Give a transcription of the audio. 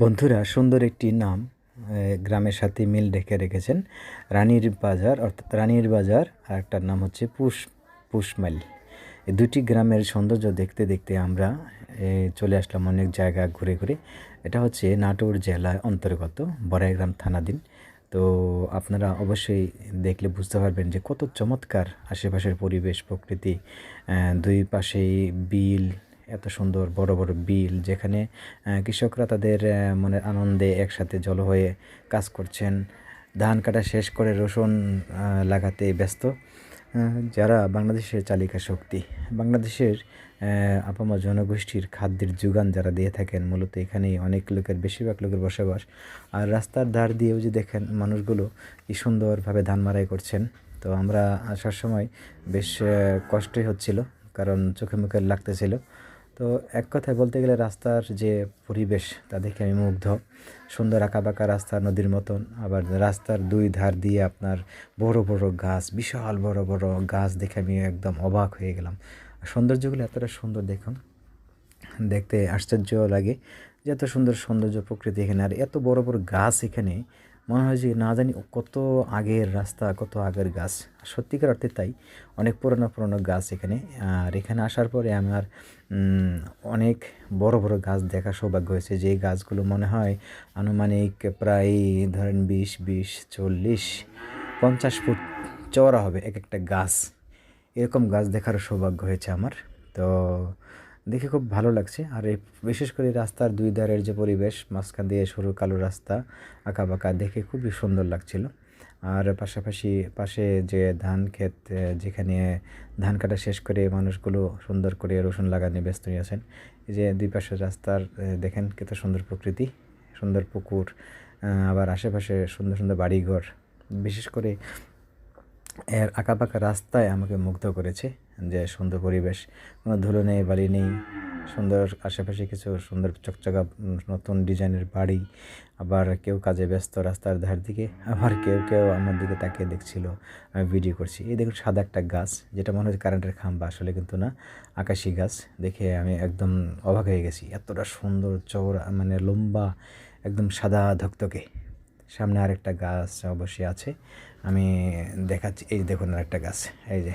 বন্ধুরা, সুন্দর একটি নাম গ্রামের সাথে মিল রেখে রেখেছেন রানীর বাজার, অর্থাৎ রানীর বাজার, আর একটার নাম হচ্ছে পুষ, পুষমাইল। এই দুটি গ্রামের সৌন্দর্য দেখতে দেখতে আমরা চলে আসলাম অনেক জায়গা ঘুরে ঘুরে। এটা হচ্ছে নাটোর জেলার অন্তর্গত, বড়াইগ্রাম থানাধীন। তো আপনারা অবশ্যই দেখলে বুঝতে পারবেন যে কত চমৎকার আশেপাশের পরিবেশ, প্রকৃতি দুই পাশেই বিল এত সুন্দর বড় বড় বিল যেখানে কৃষকরা তাদের মনের আনন্দে একসাথে জল হয়ে কাজ করছেন। ধান কাটা শেষ করে রসুন লাগাতে ব্যস্ত। যারা বাংলাদেশের চালিকা শক্তি, বাংলাদেশের আপামা জনগোষ্ঠীর খাদ্যের যোগান যারা দিয়ে থাকেন, মূলত এখানেই অনেক লোকের, বেশিরভাগ লোকের বসবাস। আর রাস্তার ধার দিয়েও যে দেখেন মানুষগুলো কি সুন্দরভাবে ধান মারাই করছেন, তো আমরা আসার সময় বেশ কষ্টই হচ্ছিল, কারণ চোখে মুখে লাগতেছিল। তো এক কথায় বলতে গেলে রাস্তার যে পরিবেশ, তা দেখে আমি মুগ্ধ। সুন্দর আঁকাবাঁকা রাস্তা নদীর মতন, আবার রাস্তার দুই ধার দিয়ে আপনার বড় বড় গাছ, বিশাল বড় বড় গাছ দেখে আমি একদম অবাক হয়ে গেলাম। সৌন্দর্যগুলো এতটা সুন্দর দেখুন, দেখতে আশ্চর্য লাগে যে এত সুন্দর সৌন্দর্য প্রকৃতি এখানে। আর এত বড় বড় গাছ এখানে মনে হয় যে না জানি কত আগের রাস্তা, কত আগের গাছ। সত্যিকার অর্থে তাই, অনেক পুরনো পুরনো গাছ এখানে। আর এখানে আসার পরে আমার অনেক বড় বড় গাছ দেখা সৌভাগ্য হয়েছে। যে গাছগুলো মনে হয় আনুমানিক প্রায় ধরেন বিশ বিশ, চল্লিশ, পঞ্চাশ ফুট চওড়া হবে এক একটা গাছ। এরকম গাছ দেখার সৌভাগ্য হয়েছে আমার। তো দেখে খুব ভালো লাগছে। আর এই বিশেষ করে রাস্তার দুই ধারের যে পরিবেশ, মাঝখান দিয়ে সরু কালো রাস্তা আঁকা বাঁকা দেখে খুবই সুন্দর লাগছিল। আর পাশাপাশি পাশে যে ধান ক্ষেত যেখানে ধান কাটা শেষ করে মানুষগুলো সুন্দর করে রসুন লাগানো ব্যস্ত আছেন এই যে দুই পাশের রাস্তার দেখেন কত সুন্দর প্রকৃতি, সুন্দর পুকুর আবার আশেপাশে সুন্দর সুন্দর বাড়িঘর। বিশেষ করে এর আঁকাবাঁকা রাস্তায় আমাকে মুগ্ধ করেছে যে সুন্দর পরিবেশ, কোনো ধুলো নেই, বালি নেই, সুন্দর আশেপাশে কিছু সুন্দর চকচকা নতুন ডিজাইনের বাড়ি, আবার কেউ কাজে ব্যস্ত রাস্তার ধার দিকে, আবার কেউ কেউ আমার দিকে তাকিয়ে দেখছিল, আমি ভিডিও করছি। এই দেখুন সাদা একটা গাছ, যেটা মনে হচ্ছে কারেন্টের খাম্বা, আসলে কিন্তু না, আকাশি গাছ, দেখে আমি একদম অবাক হয়ে গেছি। এতটা সুন্দর চওড়া মানে লম্বা, একদম সাদা ধকধকে। সামনে আরেকটা গাছ অবশ্যই আছে। আমি দেখাচ্ছি এই দেখুন আরেকটা গাছ এই যে।